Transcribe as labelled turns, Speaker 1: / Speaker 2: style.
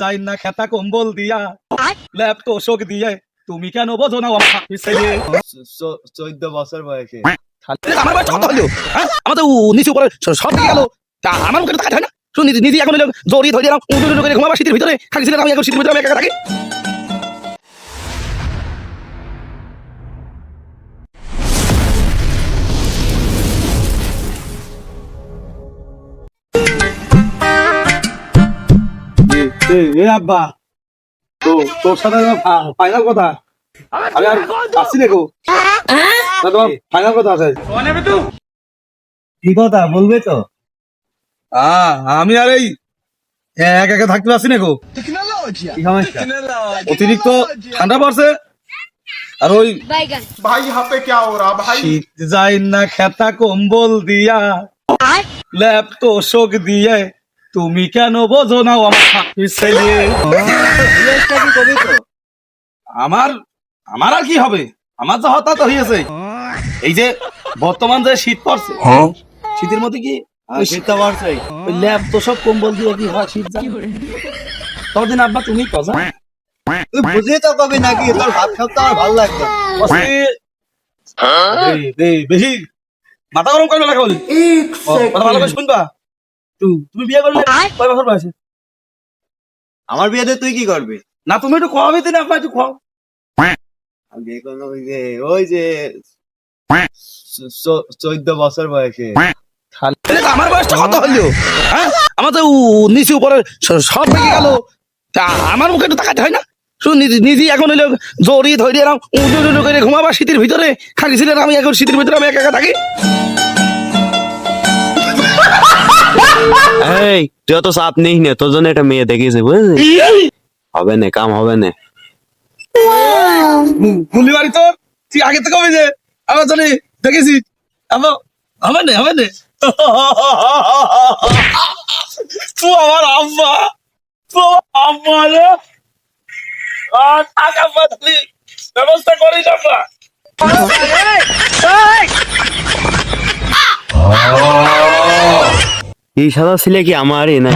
Speaker 1: যাই না খেতা কম্বল দিয়া ল্যাপ তোষক দিয়ে তুমি কেন বোঝো না
Speaker 2: চোদ্দ বছর বয়সে।
Speaker 1: আমার বয়স কত হলো। হ্যাঁ? আমাদের নিচে উপরে সব গেল। আমার মুখে হয় না? শুনি নিজে এখন জড়িয়ে ধরে ঘুমাবার শীতের ভিতরে খালি ছিলেন আমি এখন শীতের ভিতরে আমি একা একা থাকি। আমি আর এই এক থাকতে পারছি
Speaker 2: নাকো
Speaker 1: অতিরিক্ত ঠান্ডা পড়ছে। আর ওই
Speaker 3: ভাই হাতে
Speaker 1: কে যাই না খেতা কম্বল দিয়া। ল্যাপ তো শোক দিয়ে তুমি কেন বোঝো না আমার আমার আমার আর কি হবে? আমার যা হতাহত হয়েছে এই যে বর্তমান যে শীত পড়ছে শীতের মধ্যে কি
Speaker 2: শীতটা বর্ষাই
Speaker 1: ওই ল্যাপ তোষক কম্বল দিয়ে কি হয় শীত ততদিন আব্বা তুমি কজা?
Speaker 2: তুই বুঝি তো কবি নাকি তোর ভাত খাতে আমার ভালো লাগতো
Speaker 1: বেশি। মাথা গরম করবে না বলি? কথা ভালো করে শুনবা। তু- তুমি বিয়ে করলে কয় বছর বয়সে?
Speaker 2: আমার বিয়েতে তুই কি করবি?
Speaker 1: না তুমি একটু খাওয়াবে না আপনার একটু খাও।
Speaker 2: আমি বিয়ে করব ওই যে ওই যে চোদ্দ বছর বয়সে।
Speaker 1: তো আমার বয়সটা কত হলো? হ্যাঁ? আমার তো নিচে উপরে সব ভেঙে গেল। তা আমার মুখে একটু তাকাতে হয় না? শুধু নিজে নিজে এখন হইল জড়িয়ে ধরে এরকম উঁচু উঁচু করে ঘুমাবা শীতের ভিতরে খালি ছিলেন আমি এখন শীতের ভিতরে আমি একা একা থাকি।
Speaker 4: এই, তুই তো চাপ নিস না, তোর জন্য একটা মেয়ে দেখিয়েছে, বুঝলি? হবে না, কাম হবে না।
Speaker 1: গুলি বাড়ি তোর? তুই আগে থেকে কবে যে, আমার জন্য দেখেছি হবে না হবে না। তুই আমার আম্মা তুই আম্মা রে। আর টাকা পাতলি, ব্যবস্থা করিস আমরা।
Speaker 4: এই সাদা ছেলে কি আমার এ না